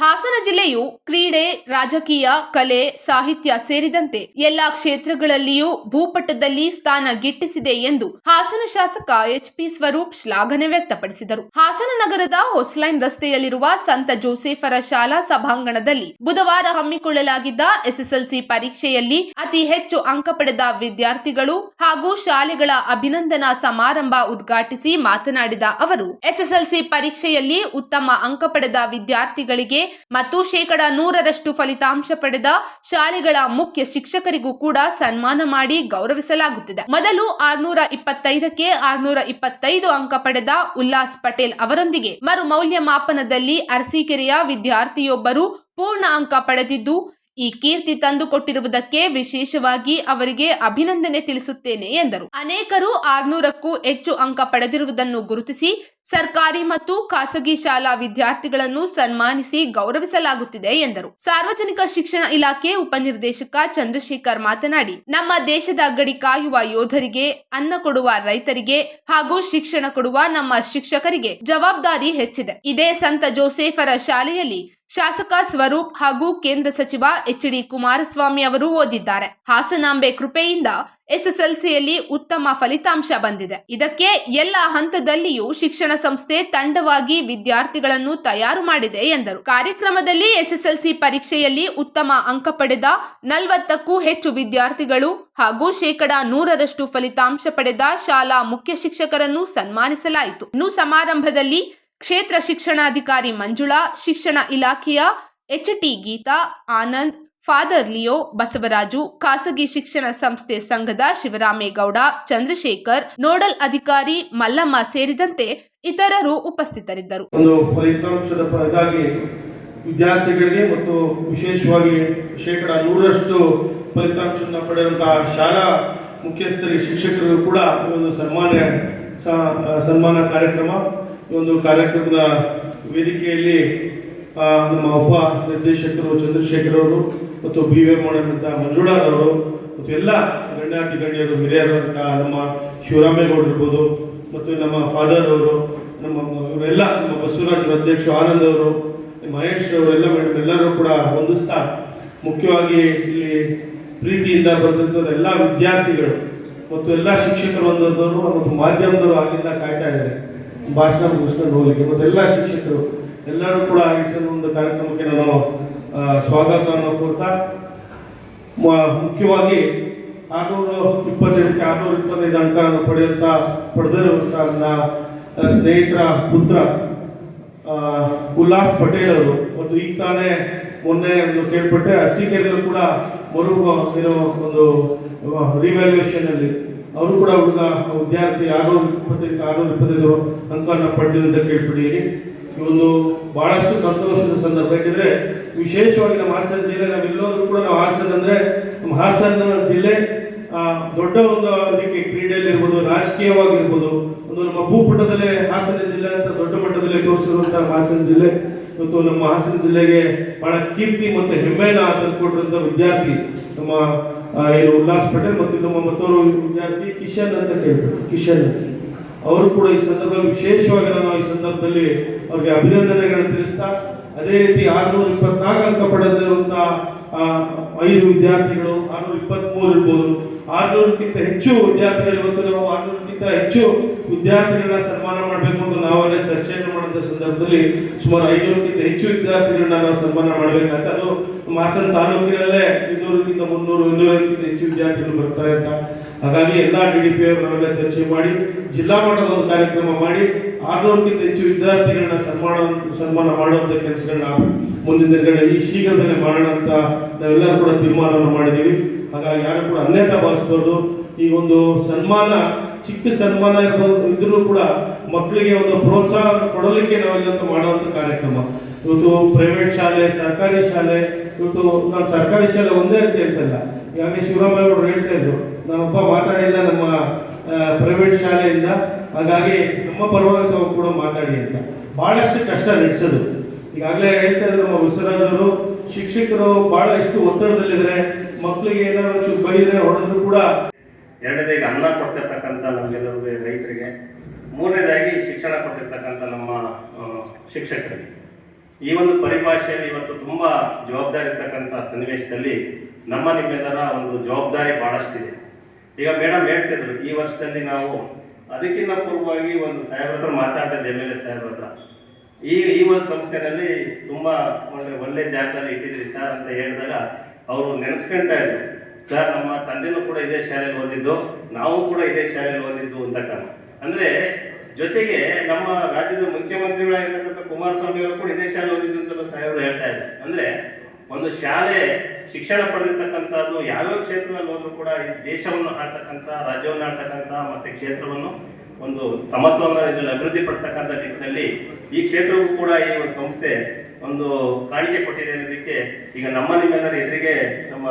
ಹಾಸನ ಜಿಲ್ಲೆಯು ಕ್ರೀಡೆ, ರಾಜಕೀಯ, ಕಲೆ, ಸಾಹಿತ್ಯ ಸೇರಿದಂತೆ ಎಲ್ಲಾ ಕ್ಷೇತ್ರಗಳಲ್ಲಿಯೂ ಭೂಪಟದಲ್ಲಿ ಸ್ಥಾನ ಗಿಟ್ಟಿಸಿದೆ ಎಂದು ಹಾಸನ ಶಾಸಕ ಎಚ್ ಪಿ ಸ್ವರೂಪ್ ಶ್ಲಾಘನೆ ವ್ಯಕ್ತಪಡಿಸಿದರು. ಹಾಸನ ನಗರದ ಹೊಸ್ಲೈನ್ ರಸ್ತೆಯಲ್ಲಿರುವ ಸಂತ ಜೋಸೆಫರ ಶಾಲಾ ಸಭಾಂಗಣದಲ್ಲಿ ಬುಧವಾರ ಹಮ್ಮಿಕೊಳ್ಳಲಾಗಿದ್ದ ಎಸ್ಎಸ್ಎಲ್ಸಿ ಪರೀಕ್ಷೆಯಲ್ಲಿ ಅತಿ ಹೆಚ್ಚು ಅಂಕ ಪಡೆದ ವಿದ್ಯಾರ್ಥಿಗಳು ಹಾಗೂ ಶಾಲೆಗಳ ಅಭಿನಂದನಾ ಸಮಾರಂಭ ಉದ್ಘಾಟಿಸಿ ಮಾತನಾಡಿದ ಅವರು, ಎಸ್ಎಸ್ಎಲ್ಸಿ ಪರೀಕ್ಷೆಯಲ್ಲಿ ಉತ್ತಮ ಅಂಕ ಪಡೆದ ವಿದ್ಯಾರ್ಥಿಗಳಿಗೆ ಮತ್ತು ಶೇಕಡ ನೂರರಷ್ಟು ಫಲಿತಾಂಶ ಪಡೆದ ಶಾಲೆಗಳ ಮುಖ್ಯ ಶಿಕ್ಷಕರಿಗೂ ಕೂಡ ಸನ್ಮಾನ ಮಾಡಿ ಗೌರವಿಸಲಾಗುತ್ತಿದೆ. ಮೊದಲು ಆರ್ನೂರ ಇಪ್ಪತ್ತೈದಕ್ಕೆ ಆರ್ನೂರ ಇಪ್ಪತ್ತೈದು ಅಂಕ ಪಡೆದ ಉಲ್ಲಾಸ್ ಪಟೇಲ್ ಅವರೊಂದಿಗೆ ಮರು ಮೌಲ್ಯಮಾಪನದಲ್ಲಿ ಅರಸೀಕೆರೆಯ ವಿದ್ಯಾರ್ಥಿಯೊಬ್ಬರು ಪೂರ್ಣ ಅಂಕ ಪಡೆದಿದ್ದು, ಈ ಕೀರ್ತಿ ತಂದುಕೊಟ್ಟಿರುವುದಕ್ಕೆ ವಿಶೇಷವಾಗಿ ಅವರಿಗೆ ಅಭಿನಂದನೆ ತಿಳಿಸುತ್ತೇನೆ ಎಂದರು. ಅನೇಕರು ಆರ್ನೂರಕ್ಕೂ ಹೆಚ್ಚು ಅಂಕ ಪಡೆದಿರುವುದನ್ನು ಗುರುತಿಸಿ ಸರ್ಕಾರಿ ಮತ್ತು ಖಾಸಗಿ ಶಾಲಾ ವಿದ್ಯಾರ್ಥಿಗಳನ್ನು ಸನ್ಮಾನಿಸಿ ಗೌರವಿಸಲಾಗುತ್ತಿದೆ ಎಂದರು. ಸಾರ್ವಜನಿಕ ಶಿಕ್ಷಣ ಇಲಾಖೆ ಉಪನಿರ್ದೇಶಕ ಚಂದ್ರಶೇಖರ್ ಮಾತನಾಡಿ, ನಮ್ಮ ದೇಶದ ಗಡಿ ಕಾಯುವ ಯೋಧರಿಗೆ, ಅನ್ನ ಕೊಡುವ ರೈತರಿಗೆ ಹಾಗೂ ಶಿಕ್ಷಣ ಕೊಡುವ ನಮ್ಮ ಶಿಕ್ಷಕರಿಗೆ ಜವಾಬ್ದಾರಿ ಹೆಚ್ಚಿದೆ. ಇದೇ ಸಂತ ಜೋಸೆಫರ ಶಾಲೆಯಲ್ಲಿ ಶಾಸಕ ಸ್ವರೂಪ್ ಹಾಗೂ ಕೇಂದ್ರ ಸಚಿವ ಎಚ್ ಡಿ ಕುಮಾರಸ್ವಾಮಿ ಅವರು ಓದಿದ್ದಾರೆ. ಹಾಸನಾಂಬೆ ಕೃಪೆಯಿಂದ ಎಸ್ಎಸ್ಎಲ್ಸಿಯಲ್ಲಿ ಉತ್ತಮ ಫಲಿತಾಂಶ ಬಂದಿದೆ. ಇದಕ್ಕೆ ಎಲ್ಲ ಹಂತದಲ್ಲಿಯೂ ಶಿಕ್ಷಣ ಸಂಸ್ಥೆ ತಂಡವಾಗಿ ವಿದ್ಯಾರ್ಥಿಗಳನ್ನು ತಯಾರು ಮಾಡಿದೆ ಎಂದರು. ಕಾರ್ಯಕ್ರಮದಲ್ಲಿ ಎಸ್ಎಸ್ಎಲ್ಸಿ ಪರೀಕ್ಷೆಯಲ್ಲಿ ಉತ್ತಮ ಅಂಕ ಪಡೆದ ನಲವತ್ತಕ್ಕೂ ಹೆಚ್ಚು ವಿದ್ಯಾರ್ಥಿಗಳು ಹಾಗೂ ಶೇಕಡ ನೂರರಷ್ಟು ಫಲಿತಾಂಶ ಪಡೆದ ಶಾಲಾ ಮುಖ್ಯ ಶಿಕ್ಷಕರನ್ನು ಸನ್ಮಾನಿಸಲಾಯಿತು. ಇನ್ನು ಸಮಾರಂಭದಲ್ಲಿ ಕ್ಷೇತ್ರ ಶಿಕ್ಷಣಾಧಿಕಾರಿ ಮಂಜುಳಾ, ಶಿಕ್ಷಣ ಇಲಾಖೆಯ H T Geetha, Anand father Leo Basavaraju, ಖಾಸಗಿ ಶಿಕ್ಷಣ ಸಂಸ್ಥೆ ಸಂಘದ ಶಿವರಾಮೇಗೌಡ, ಚಂದ್ರಶೇಖರ್, ನೋಡಲ್ ಅಧಿಕಾರಿ ಮಲ್ಲಮ್ಮ ಸೇರಿದಂತೆ ಇತರರು ಉಪಸ್ಥಿತರಿದ್ದರು. ವಿದ್ಯಾರ್ಥಿಗಳಿಗೆ ಮತ್ತು ವಿಶೇಷವಾಗಿ ಶೇಕಡ ನೂರರಷ್ಟು ಫಲಿತಾಂಶವನ್ನು ಪಡೆಯುವಂತಹ ಶಾಲಾ ಮುಖ್ಯಸ್ಥರಿಗೆ, ಶಿಕ್ಷಕರಿಗೂ ಕೂಡ ಈ ಒಂದು ಸನ್ಮಾನ ಸನ್ಮಾನ ಕಾರ್ಯಕ್ರಮ, ಈ ಒಂದು ಕಾರ್ಯಕ್ರಮದ ವೇದಿಕೆಯಲ್ಲಿ ನಮ್ಮ ಉಪ ನಿರ್ದೇಶಕರು ಚಂದ್ರಶೇಖರ್ ಅವರು ಮತ್ತು ಬಿ ವಿ ಮಾಡಿದಂಥ ಮಂಜುಳಾರವರು ಮತ್ತು ಎಲ್ಲ ಗಣ್ಯಾತಿ ಗಣ್ಯರು ಹಿರಿಯರಂತ ನಮ್ಮ ಶಿವರಾಮೇಗೌಡ ಇರ್ಬೋದು ಮತ್ತು ನಮ್ಮ ಫಾದರ್ ಅವರು ನಮ್ಮ ಇವರೆಲ್ಲ ನಮ್ಮ ಬಸವರಾಜ್ ಅಧ್ಯಕ್ಷ ಆನಂದ್ ಅವರು ಮಹೇಶ್ ಅವರು ಎಲ್ಲ ಮೇಡಮ್ ಎಲ್ಲರೂ ಕೂಡ ಹೊಂದಿಸ್ತಾ ಮುಖ್ಯವಾಗಿ ಇಲ್ಲಿ ಪ್ರೀತಿಯಿಂದ ಬರೆದಂಥದ್ದು ಎಲ್ಲ ವಿದ್ಯಾರ್ಥಿಗಳು ಮತ್ತು ಎಲ್ಲ ಶಿಕ್ಷಕರು ಬಂದವರು ಮತ್ತು ಮಾಧ್ಯಮದವರು ಅಲ್ಲಿಂದ ಕಾಯ್ತಾ ಇದ್ದಾರೆ. ಭಾಷಣ ಮುಗಿಸ್ಕೊಂಡು ಹೋಗ್ಲಿಕ್ಕೆ. ಮತ್ತು ಎಲ್ಲ ಶಿಕ್ಷಕರು ಎಲ್ಲರೂ ಕೂಡ ಈ ಒಂದು ಕಾರ್ಯಕ್ರಮಕ್ಕೆ ನಾನು ಸ್ವಾಗತವನ್ನು ಕೊಡ್ತಾ ಮುಖ್ಯವಾಗಿ ಆರುನೂರ ಇಪ್ಪತ್ತೈದಕ್ಕೆ ಆರುನೂರ ಇಪ್ಪತ್ತೈದು ಅಂಕವನ್ನು ಪಡೆಯುತ್ತ ಪಡೆದಿರುವಂಥ ನನ್ನ ಸ್ನೇಹಿತರ ಪುತ್ರ ಉಲ್ಲಾಸ್ ಪಟೇಲ್ ಅವರು. ಮತ್ತು ಈಗ ತಾನೇ ಮೊನ್ನೆ ಒಂದು ಕೇಳ್ಪಟ್ಟೆ, ಅರಸೀಕೆರೆಯಲ್ಲೂ ಕೂಡ ಮರು ಏನೋ ಒಂದು ರಿವ್ಯಾಲ್ಯೂಯೇಷನ್ ಅಲ್ಲಿ ಅವರು ಕೂಡ ಹುಡುಗ ವಿದ್ಯಾರ್ಥಿ ಆರುನೂರ ಇಪ್ಪತ್ತೈದು ಆರುನೂರ ಇಪ್ಪತ್ತೈದು ಅಂಕವನ್ನು ಪಡೆದಿರುವಂತ ಕೇಳ್ಬಿಟ್ಟಿದ್ದೀನಿ ಈ ಒಂದು ಬಹಳಷ್ಟು ಸಂತೋಷದ ಸಂದರ್ಭ. ಯಾಕೆಂದ್ರೆ ವಿಶೇಷವಾಗಿ ನಮ್ಮ ಹಾಸನ ಜಿಲ್ಲೆ, ನಾವೆಲ್ಲರೂ ಕೂಡ ನಾವು ಹಾಸನ ಅಂದ್ರೆ ನಮ್ಮ ಹಾಸನ ಜಿಲ್ಲೆ ದೊಡ್ಡ ಒಂದು ಇದಕ್ಕೆ ಕ್ರೀಡೆಯಲ್ಲಿರ್ಬೋದು, ರಾಜಕೀಯವಾಗಿರ್ಬೋದು, ಒಂದು ನಮ್ಮ ಭೂಪಟದಲ್ಲೇ ಹಾಸನ ಜಿಲ್ಲೆ ಅಂತ ದೊಡ್ಡ ಮಟ್ಟದಲ್ಲಿ ತೋರಿಸಿರುವಂತಹ ಹಾಸನ ಜಿಲ್ಲೆ. ಮತ್ತು ನಮ್ಮ ಹಾಸನ ಜಿಲ್ಲೆಗೆ ಬಹಳ ಕೀರ್ತಿ ಮತ್ತು ಹೆಮ್ಮೆಯನ್ನು ತಂದುಕೊಟ್ಟಂತ ವಿದ್ಯಾರ್ಥಿ ನಮ್ಮ ಏನು ಉಲ್ಲಾಸ್ ಪಟೇಲ್ ಮತ್ತು ನಮ್ಮ ಮತ್ತೋರು ವಿದ್ಯಾರ್ಥಿ ಕಿಶನ್ ಅಂತ ಕೇಳ್ತಾರೆ. ಕಿಶನ್. ಅವರು ಕೂಡ ಈ ಸಂದರ್ಭದಲ್ಲಿ ವಿಶೇಷವಾಗಿ ನಾನು ಈ ಸಂದರ್ಭದಲ್ಲಿ ಅವರಿಗೆ ಅಭಿನಂದನೆಗಳನ್ನು ತಿಳಿಸ್ತಾ ಅದೇ ರೀತಿ ಆರ್ನೂರ ಇಪ್ಪತ್ನಾಲ್ಕು ಅಂಕ ಪಡೆದಿರುವಂತಹ ಆ, ಐದು ವಿದ್ಯಾರ್ಥಿಗಳು ಆರ್ನೂರ ಇಪ್ಪತ್ಮೂರು ಇರ್ಬೋದು. ಆರ್ನೂರಕ್ಕಿಂತ ಹೆಚ್ಚು ವಿದ್ಯಾರ್ಥಿಗಳು ಇವತ್ತು ನಾವು ಆರ್ನೂರಕ್ಕಿಂತ ಹೆಚ್ಚು ವಿದ್ಯಾರ್ಥಿಗಳನ್ನ ಸನ್ಮಾನ ಮಾಡಬೇಕು ಅಂತ ನಾವೆಲ್ಲ ಚರ್ಚೆಯನ್ನು ಮಾಡಿದ ಸಂದರ್ಭದಲ್ಲಿ ಸುಮಾರು ಐನೂರಕ್ಕಿಂತ ಹೆಚ್ಚು ವಿದ್ಯಾರ್ಥಿಗಳನ್ನ ನಾವು ಸನ್ಮಾನ ಮಾಡಬೇಕಂತ ಅದು ಹಾಸನ ತಾಲೂಕಿನಲ್ಲೇ ಇನ್ನೂರಕ್ಕಿಂತ ಮುನ್ನೂರು ಇನ್ನೂರಕ್ಕಿಂತ ಹೆಚ್ಚು ವಿದ್ಯಾರ್ಥಿಗಳು ಬರ್ತಾರೆ ಅಂತ ಹಾಗಾಗಿ ಎಲ್ಲ ಡಿ ಡಿ ಪಿ ಅವರನ್ನೆಲ್ಲ ಚರ್ಚೆ ಮಾಡಿ, ಜಿಲ್ಲಾ ಮಟ್ಟದ ಒಂದು ಕಾರ್ಯಕ್ರಮ ಮಾಡಿ, ಆರ್ನೂರಕ್ಕಿಂತ ಹೆಚ್ಚು ವಿದ್ಯಾರ್ಥಿಗಳನ್ನ ಸನ್ಮಾನ ಸನ್ಮಾನ ಮಾಡುವಂಥ ಕೆಲಸಗಳನ್ನ ಮುಂದಿನ ದಿನಗಳಲ್ಲಿ ಈ ಶೀಘ್ರದಲ್ಲೇ ಮಾಡೋಣ ಅಂತ ನಾವೆಲ್ಲರೂ ಕೂಡ ತೀರ್ಮಾನವನ್ನು ಮಾಡಿದ್ದೀವಿ. ಹಾಗಾಗಿ ಯಾರು ಕೂಡ ಅನ್ಯತಾ ಭಾವಿಸ್ಬಾರ್ದು. ಈ ಒಂದು ಸನ್ಮಾನ, ಚಿಕ್ಕ ಸನ್ಮಾನ ಇದ್ರೂ ಕೂಡ ಮಕ್ಕಳಿಗೆ ಒಂದು ಪ್ರೋತ್ಸಾಹ ಕೊಡಲಿಕ್ಕೆ ನಾವೆಲ್ಲಂತ ಮಾಡುವಂಥ ಕಾರ್ಯಕ್ರಮ. ಇವತ್ತು ಪ್ರೈವೇಟ್ ಶಾಲೆ, ಸರ್ಕಾರಿ ಶಾಲೆ, ಇವತ್ತು ನಾನು ಸರ್ಕಾರಿ ಶಾಲೆ ಒಂದೇ ಅಂತ ಹೇಳ್ತಲ್ಲ ಈಗಾಗಲೇ ಶಿವರಾಮೇಗೌಡರು ಹೇಳ್ತಾ ಇದ್ರು ನಾನೊಬ್ಬ ಮಾತಾಡಿಲ್ಲ, ನಮ್ಮ ಪ್ರೈವೇಟ್ ಶಾಲೆಯಿಂದ. ಹಾಗಾಗಿ ನಮ್ಮ ಪರವಾಗಿ ತಾವು ಕೂಡ ಮಾತಾಡಿ ಅಂತ. ಬಹಳಷ್ಟು ಕಷ್ಟ ನಡೆಸೋದು. ಈಗಾಗಲೇ ಹೇಳ್ತಾ ಇದ್ರು ನಮ್ಮ ಉಸಿರಾದವರು ಶಿಕ್ಷಕರು ಬಹಳ ಎಷ್ಟು ಒತ್ತಡದಲ್ಲಿದ್ದಾರೆ ಮಕ್ಕಳಿಗೆ ಏನಾದ್ರು ಬೈದ್ರೆ ಹೊಡೆದ್ರು ಕೂಡ ಎರಡನೇದಾಗಿ ಅನ್ನ ಕೊಡ್ತಿರ್ತಕ್ಕಂಥ ನಮಗೆಲ್ಲರಿಗೆ ರೈತರಿಗೆ. ಮೂರನೇದಾಗಿ ಶಿಕ್ಷಣ ಕೊಟ್ಟಿರ್ತಕ್ಕಂಥ ನಮ್ಮ ಶಿಕ್ಷಕರಿಗೆ. ಈ ಒಂದು ಪರಿಭಾಷೆಯಲ್ಲಿ ಇವತ್ತು ತುಂಬ ಜವಾಬ್ದಾರಿ ಇರ್ತಕ್ಕಂಥ ಸನ್ನಿವೇಶದಲ್ಲಿ ನಮ್ಮ ನಿಮ್ಮೆಲ್ಲರ ಒಂದು ಜವಾಬ್ದಾರಿ ಭಾಳಷ್ಟಿದೆ ಈಗ ಮೇಡಮ್ ಹೇಳ್ತಿದ್ರು, ಈ ವರ್ಷದಲ್ಲಿ ನಾವು ಅದಕ್ಕಿಂತ ಪೂರ್ವವಾಗಿ ಒಂದು ಸಾಹೇಬ್ರ ಹತ್ರ ಮಾತಾಡ್ತದೆ ಎಂ ಎಲ್ ಸಾಹೇಬ್ರ ಹತ್ರ. ಈ ಈ ಒಂದು ಸಂಸ್ಥೆನಲ್ಲಿ ತುಂಬ ಒಳ್ಳೆ ಒಳ್ಳೆ ಜಾಗದಲ್ಲಿ ಇಟ್ಟಿದ್ರಿ ಸರ್ ಅಂತ ಹೇಳಿದಾಗ ಅವರು ನೆನೆಸ್ಕೊಂತಾ ಇದ್ರು. ಸರ್, ನಮ್ಮ ತಂದೆನೂ ಕೂಡ ಇದೇ ಶಾಲೆಯಲ್ಲಿ ಓದಿದ್ದು, ನಾವು ಕೂಡ ಇದೇ ಶಾಲೆಯಲ್ಲಿ ಓದಿದ್ದು ಅಂತ ಕಾರಣ ಅಂದ್ರೆ ಜೊತೆಗೆ ನಮ್ಮ ರಾಜ್ಯದ ಮುಖ್ಯಮಂತ್ರಿಗಳಾಗಿರ್ತಕ್ಕಂಥ ಕುಮಾರಸ್ವಾಮಿ ಅವರು ಕೂಡ ಇದೇ ಶಾಲೆ ಓದಿದ್ದು ಅಂತ ಸಾಹೇಬರು. ಒಂದು ಶಾಲೆ ಶಿಕ್ಷಣ ಪಡೆದಿರ್ತಕ್ಕಂಥದ್ದು ಯಾವ್ಯಾವ ಕ್ಷೇತ್ರದಲ್ಲಿ ಹೋದ್ರೂ ಕೂಡ ಈ ದೇಶವನ್ನು ಆಡ್ತಕ್ಕಂಥ ರಾಜ್ಯವನ್ನು ಆಡ್ತಕ್ಕಂಥ ಮತ್ತೆ ಕ್ಷೇತ್ರವನ್ನು ಒಂದು ಸಮತ್ವವನ್ನು ಅಭಿವೃದ್ಧಿ ಪಡಿಸ್ತಕ್ಕಂಥ ನಿಟ್ಟಿನಲ್ಲಿ ಈ ಕ್ಷೇತ್ರಕ್ಕೂ ಕೂಡ ಈ ಒಂದು ಸಂಸ್ಥೆ ಒಂದು ಕಾಣಿಕೆ ಕೊಟ್ಟಿದೆ ಅನ್ನೋದಕ್ಕೆ ಈಗ ನಮ್ಮ ನಿಮ್ಮೆಲ್ಲರ ಎದುರಿಗೆ ನಮ್ಮ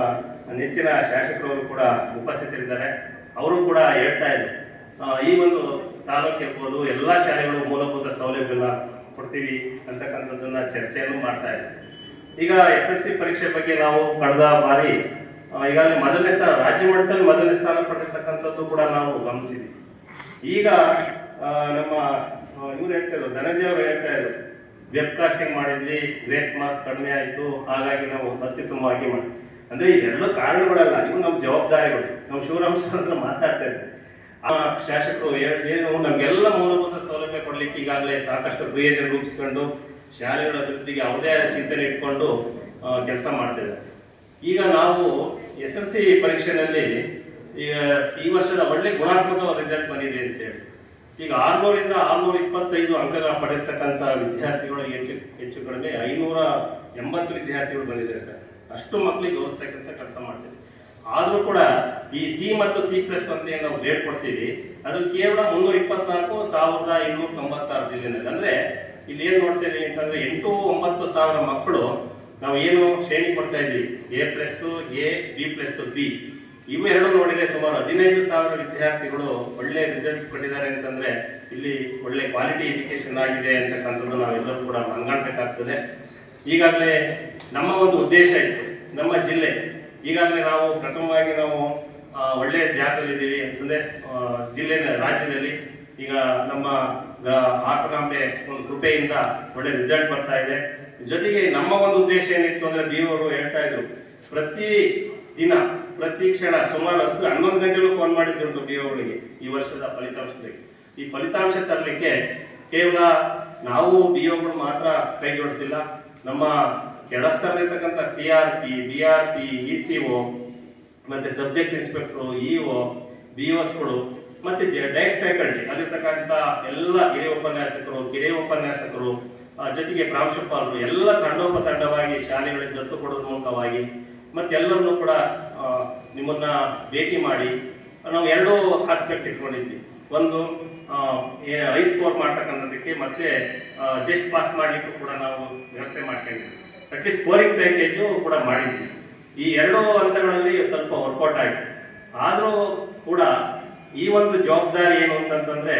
ನೆಚ್ಚಿನ ಶಾಸಕರವರು ಕೂಡ ಉಪಸ್ಥಿತರಿದ್ದಾರೆ. ಅವರು ಕೂಡ ಹೇಳ್ತಾ ಇದ್ದಾರೆ ಈ ಒಂದು ತಾಲೂಕು ಇರ್ಬೋದು, ಎಲ್ಲ ಶಾಲೆಗಳು ಮೂಲಭೂತ ಸೌಲಭ್ಯನ ಕೊಡ್ತೀವಿ ಅಂತಕ್ಕಂಥದ್ದನ್ನ ಚರ್ಚೆಯನ್ನು ಮಾಡ್ತಾ ಇದ್ದಾರೆ ಈಗ ಎಸ್ ಎಲ್ ಸಿ ಪರೀಕ್ಷೆ ಬಗ್ಗೆ ನಾವು ಕಳೆದ ಬಾರಿ ಈಗಾಗಲೇ ಮೊದಲನೇ ಸ್ಥಾನ ರಾಜ್ಯ ಮಟ್ಟದಲ್ಲಿ ಮೊದಲನೇ ಸ್ಥಾನ ಪಡೆದಿರ್ತಕ್ಕಂಥದ್ದು ಕೂಡ ನಾವು ಗಮನಿಸಿದ್ವಿ. ಈಗ ನಮ್ಮ ಇವ್ರು ಹೇಳ್ತಾ ಇದ್ರು, ಧನಂಜಯ ಅವರು ಹೇಳ್ತಾ ಇದ್ರು ವೆಬ್ ಕಾಸ್ಟಿಂಗ್ ಮಾಡಿದ್ವಿ ಗ್ರೇಸ್ ಮಾರ್ಕ್ಸ್ ಕಡಿಮೆ ಆಯಿತು, ಹಾಗಾಗಿ ನಾವು ಅತ್ಯುತ್ತಮವಾಗಿ ಮಾಡಿ. ಅಂದ್ರೆ ಎರಡು ಕಾರಣಗಳಲ್ಲ ಇವು ನಮ್ಮ ಜವಾಬ್ದಾರಿಗಳು. ನಾವು ಶಿವರಾಮ್ ಸರ್ ಹತ್ರ ಮಾತಾಡ್ತಾ ಇದ್ದೆ ಆ, ಶಾಸಕರು ಏನು, ನಮಗೆಲ್ಲ ಮೂಲಭೂತ ಸೌಲಭ್ಯ ಕೊಡಲಿಕ್ಕೆ ಈಗಾಗಲೇ ಸಾಕಷ್ಟು ಪ್ರಯೋಜನ ರೂಪಿಸ್ಕೊಂಡು ಶಾಲೆಗಳ ಅಭಿವೃದ್ಧಿಗೆ ಅವರದೇ ಚಿಂತನೆ ಇಟ್ಕೊಂಡು ಕೆಲಸ ಮಾಡ್ತಿದ್ದಾರೆ. ಈಗ ನಾವು ಎಸ್ ಎಲ್ ಸಿ ಪರೀಕ್ಷೆನಲ್ಲಿ, ಈಗ ಈ ವರ್ಷದ ಒಳ್ಳೆ ಗುಣಾತ್ಮಕ ರಿಸಲ್ಟ್ ಬಂದಿದೆ ಅಂತೇಳಿ. ಈಗ ಆರ್ನೂರಿಂದ ಆರ್ನೂರ ಇಪ್ಪತ್ತೈದು ಅಂಕಗಳ ಪಡೆಯತಕ್ಕಂಥ ವಿದ್ಯಾರ್ಥಿಗಳು ಹೆಚ್ಚು ಹೆಚ್ಚು ಕಡಿಮೆ ಐನೂರ ಎಂಬತ್ತು ವಿದ್ಯಾರ್ಥಿಗಳು ಬಂದಿದ್ದಾರೆ ಸರ್. ಅಷ್ಟು ಮಕ್ಕಳಿಗೆ ಗೌರವಿಸ್ತಕ್ಕಂಥ ಕೆಲಸ ಮಾಡ್ತೀವಿ ಆದರೂ ಕೂಡ ಈ ಸಿ ಮತ್ತು ಸಿ ಪ್ಲಸ್ ಅಂತ ಏನು ನಾವು ಗ್ರೇಡ್ ಕೊಡ್ತೀವಿ. ಅದು ಕೇವಲ ಮುನ್ನೂರ ಇಪ್ಪತ್ನಾಲ್ಕು ಸಾವಿರದ ಇನ್ನೂರ ತೊಂಬತ್ತಾರು ಜಿಲ್ಲೆನಲ್ಲಿ. ಅಂದ್ರೆ ಇಲ್ಲಿ ಏನು ನೋಡ್ತಾ ಅಂತಂದರೆ ಎಂಟು ಒಂಬತ್ತು ಸಾವಿರ ಮಕ್ಕಳು ನಾವು ಏನು ಶ್ರೇಣಿ ಕೊಡ್ತಾ ಇದ್ದೀವಿ. A plus, A, B plus, B. ಇವೆರಡು ನೋಡಿದ್ರೆ ಸುಮಾರು ಹದಿನೈದು ಸಾವಿರ ವಿದ್ಯಾರ್ಥಿಗಳು ಒಳ್ಳೆ ರಿಸಲ್ಟ್ ಕೊಟ್ಟಿದ್ದಾರೆ ಅಂತಂದ್ರೆ ಇಲ್ಲಿ ಒಳ್ಳೆ ಕ್ವಾಲಿಟಿ ಎಜುಕೇಶನ್ ಆಗಿದೆ ಅಂತಕ್ಕಂಥದ್ದು ನಾವೆಲ್ಲರೂ ಕೂಡ ಮಂಗಾಡ್ಬೇಕಾಗ್ತದೆ. ಈಗಾಗಲೇ ನಮ್ಮ ಒಂದು ಉದ್ದೇಶ ಇತ್ತು, ನಮ್ಮ ಜಿಲ್ಲೆ. ಈಗಾಗಲೇ ನಾವು ಪ್ರಥಮವಾಗಿ ನಾವು ಒಳ್ಳೆಯ ಜಾಗದಲ್ಲಿದ್ದೀವಿ. ಅಂತಂದ್ರೆ ಜಿಲ್ಲೆಯ ಜಿಲ್ಲೆ ರಾಜ್ಯದಲ್ಲಿ. ಈಗ ನಮ್ಮ ಹಾಸನಾಂಬೆ ಒಂದು ಕೃಪೆಯಿಂದ ಒಳ್ಳೆ ರಿಸಲ್ಟ್ ಬರ್ತಾ ಇದೆ. ಜೊತೆಗೆ ನಮ್ಮ ಒಂದು ಉದ್ದೇಶ ಏನಿತ್ತು ಅಂದ್ರೆ ಬಿ ಅವರು ಹೇಳ್ತಾ ಇದ್ರು, ಪ್ರತಿ ದಿನ, ಪ್ರತಿ ಕ್ಷಣ ಸುಮಾರು ಹತ್ತು, ಹನ್ನೊಂದು ಗಂಟೆಗೂ ಫೋನ್ ಮಾಡಿದ್ರು ಬಿ ಅವರಿಗೆ ಈ ವರ್ಷದ ಫಲಿತಾಂಶದಲ್ಲಿ. ಈ ಫಲಿತಾಂಶ ತರಲಿಕ್ಕೆ ಕೇವಲ ನಾವು ಬಿ ಒಗಳು ಮಾತ್ರ ಕೈ ಜೋಡಿಸಿಲ್ಲ ನಮ್ಮ ಕೆಳಸ್ತರದಲ್ಲಿರ್ತಕ್ಕಂಥ C R P B R P E C O ಮತ್ತೆ ಸಬ್ಜೆಕ್ಟ್ ಇನ್ಸ್ಪೆಕ್ಟರ್ ಇಒ ಬಿ ಗಳು ಮತ್ತೆ ಡೈರೆಕ್ಟ್ ಫ್ಯಾಕಲ್ಟಿ ಅಲ್ಲಿರ್ತಕ್ಕಂಥ ಎಲ್ಲ ಹಿರಿಯ ಉಪನ್ಯಾಸಕರು, ಕಿರಿಯ ಉಪನ್ಯಾಸಕರು ಜೊತೆಗೆ ಪ್ರಾಂಶುಪಾಲರು, ಎಲ್ಲ ತಂಡೋಪತಂಡವಾಗಿ ಶಾಲೆಗಳಿಗೆ ದತ್ತು ಕೊಡೋದ್ರ ಮೂಲಕವಾಗಿ ಮತ್ತೆ ಎಲ್ಲರನ್ನೂ ಕೂಡ ನಿಮ್ಮನ್ನ ಭೇಟಿ ಮಾಡಿ, ನಾವು ಎರಡು ಆಸ್ಪೆಕ್ಟ್ ಇಟ್ಕೊಂಡಿದ್ವಿ. ಒಂದು ಹೈ ಸ್ಕೋರ್ ಮಾಡ್ತಕ್ಕಂಥದ್ದಕ್ಕೆ ಮತ್ತೆ ಜಸ್ಟ್ ಪಾಸ್ ಮಾಡಲಿಕ್ಕೂ ಕೂಡ ನಾವು ವ್ಯವಸ್ಥೆ ಮಾಡ್ಕೊಂಡಿದ್ವಿ. ಅಟ್ಲೀಸ್ಟ್ ಸ್ಕೋರಿಂಗ್ ಪ್ಯಾಕೇಜು ಕೂಡ ಮಾಡಿದ್ವಿ. ಈ ಎರಡು ಹಂತಗಳಲ್ಲಿ ಸ್ವಲ್ಪ ವರ್ಕೌಟ್ ಆಯಿತು. ಆದರೂ ಕೂಡ ಈ ಒಂದು ಜವಾಬ್ದಾರಿ ಏನು ಅಂತಂತಂದ್ರೆ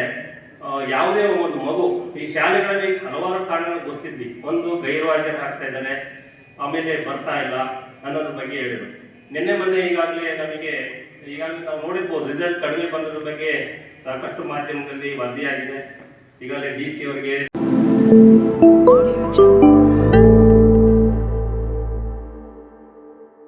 ಯಾವುದೇ ಒಂದು ಮಗು ಈ ಶಾಲೆಗಳಲ್ಲಿ ಹಲವಾರು ಕಾರಣಗಳು ಗೊತ್ತಿದ್ವಿ ಒಂದು ಗೈರ್ಹಾಜರಾಗ್ತಾ ಇದ್ದಾರೆ ಆಮೇಲೆ ಬರ್ತಾ ಇಲ್ಲ ಅನ್ನೋದ್ರ ಬಗ್ಗೆ ಹೇಳಿದ್ರು. ನಿನ್ನೆ ಮೊನ್ನೆ ಈಗಾಗಲೇ ನಮಗೆ, ಈಗಾಗಲೇ ನಾವು ನೋಡಿರ್ಬೋದು ರಿಸಲ್ಟ್ ಕಡಿಮೆ ಬಂದದ್ರ ಬಗ್ಗೆ ಸಾಕಷ್ಟು ಮಾಧ್ಯಮದಲ್ಲಿ ವರದಿಯಾಗಿದೆ. ಈಗಾಗಲೇ ಡಿ ಸಿ ಅವರಿಗೆ